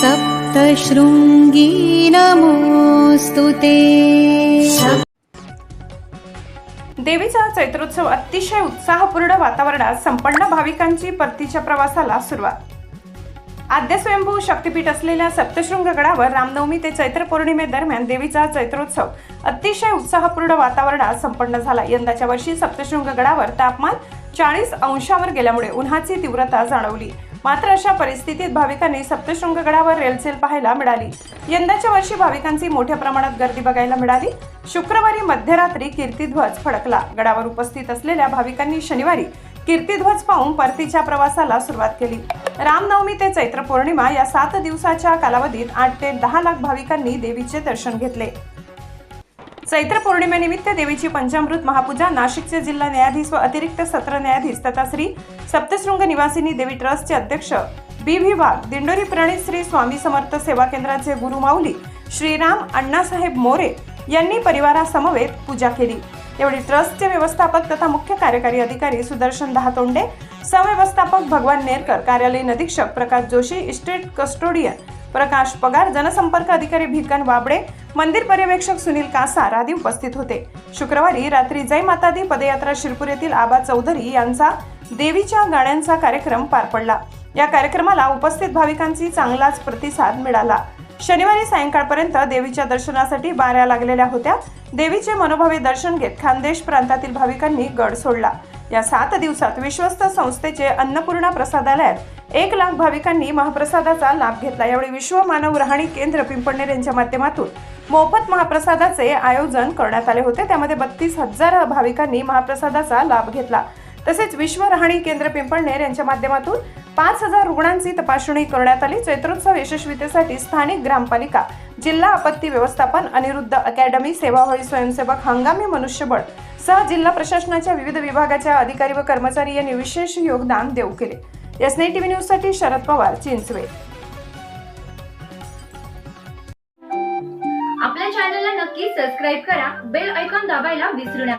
सप्तशृङ्गी नमोऽस्तु ते। देवीचा चैत्रोत्सव अतिशय उत्साहपूर्ण वातावरणात संपन्न भाविकांची परतीच्या प्रवासाला सुरुवात. आद्य स्वयंभू शक्तीपीठ असलेल्या सप्तशृंग गडावर रामनवमी ते चैत्र पौर्णिमेदरम्यान देवीचा चैत्रोत्सव अतिशय उत्साहपूर्ण वातावरणात संपन्न झाला. यंदाच्या वर्षी सप्तशृंग गडावर तापमान चाळीस अंशावर गेल्यामुळे उन्हाची तीव्रता जाणवली. मात्र अशा परिस्थितीत भाविकांनी सप्तशृंग गडावर रेलचेल पाहायला मिळाली. यंदाच्या वर्षी भाविकांची मोठ्या प्रमाणात गर्दी बघायला मिळाली. शुक्रवारी मध्यरात्री कीर्तिध्वज फडकला. गडावर उपस्थित असलेल्या भाविकांनी शनिवारी कीर्तिध्वज पाहून परतीच्या प्रवासाला सुरुवात केली. रामनवमी ते चैत्र पौर्णिमा या सात दिवसाच्या कालावधीत आठ ते दहा लाख भाविकांनी देवीचे दर्शन घेतले. चैत्र पौर्णिमेनिमित्त देवीची पंचामृत महापूजा नाशिकचे जिल्हा न्यायाधीश व अतिरिक्त सत्र न्यायाधीश तथा श्री सप्तशृंग निवासिनी देवी ट्रस्टचे अध्यक्ष बी व्ही वाघ दिंडोरी प्रणित श्री स्वामी समर्थ सेवा केंद्राचे गुरुमाऊली श्रीराम अण्णासाहेब मोरे यांनी परिवारासमवेत पूजा केली. यावेळी ट्रस्टचे व्यवस्थापक तथा मुख्य कार्यकारी अधिकारी सुदर्शन दहातोंडे सहव्यवस्थापक भगवान नेरकर कार्यालयीन अधीक्षक प्रकाश जोशी इस्टेट कस्टोडियन प्रकाश पगार जनसंपर्क अधिकारी भिकन बाबडे मंदिर पर्यवेक्षक सुनील कासार आदी उपस्थित होते. शुक्रवारी रात्री जय माता दी पदयात्रा शिरपूर येथील आबा चौधरी यांचा देवीच्या गाण्यांचा कार्यक्रम पार पडला. या कार्यक्रमाला उपस्थित भाविकांची चांगलाच प्रतिसाद मिळाला. शनिवारी सायंकाळपर्यंत देवीच्या दर्शनासाठी बाऱ्या लागलेल्या होत्या. देवीचे मनोभावे दर्शन घेत खानदेश प्रांतातील भाविकांनी गड सोडला. या सात दिवसात विश्वस्त संस्थेचे अन्नपूर्णा प्रसादालयात एक लाख भाविकांनी महाप्रसादाचा लाभ घेतला. यावेळी विश्व मानव राहणी केंद्र पिंपळनेर यांच्या माध्यमातून मोफत महाप्रसादाचे आयोजन करण्यात आले होते. त्यामध्ये बत्तीस हजार भाविकांनी महाप्रसादाचा लाभ घेतला. तसेच विश्व राहणी केंद्र पिंपळनेर यांच्या माध्यमातून पाच हजार रुग्णांची तपासणी करण्यात आली. चैत्रोत्सव यशस्वीतेसाठी स्थानिक ग्रामपालिका जिल्हा आपत्ती व्यवस्थापन अनिरुद्ध अकॅडमी सेवाभावी स्वयंसेवक हंगामी मनुष्यबळ सह जिल्हा प्रशासनाच्या विविध विभागाच्या अधिकारी व कर्मचारी यांनी विशेष योगदान देऊ केले. एसने टीव्ही न्यूजसाठी शरद पवार चिंचवे. आपल्या चॅनलला नक्की सबस्क्राईब करा. बेल ऐकॉन दाबायला विसरू नका.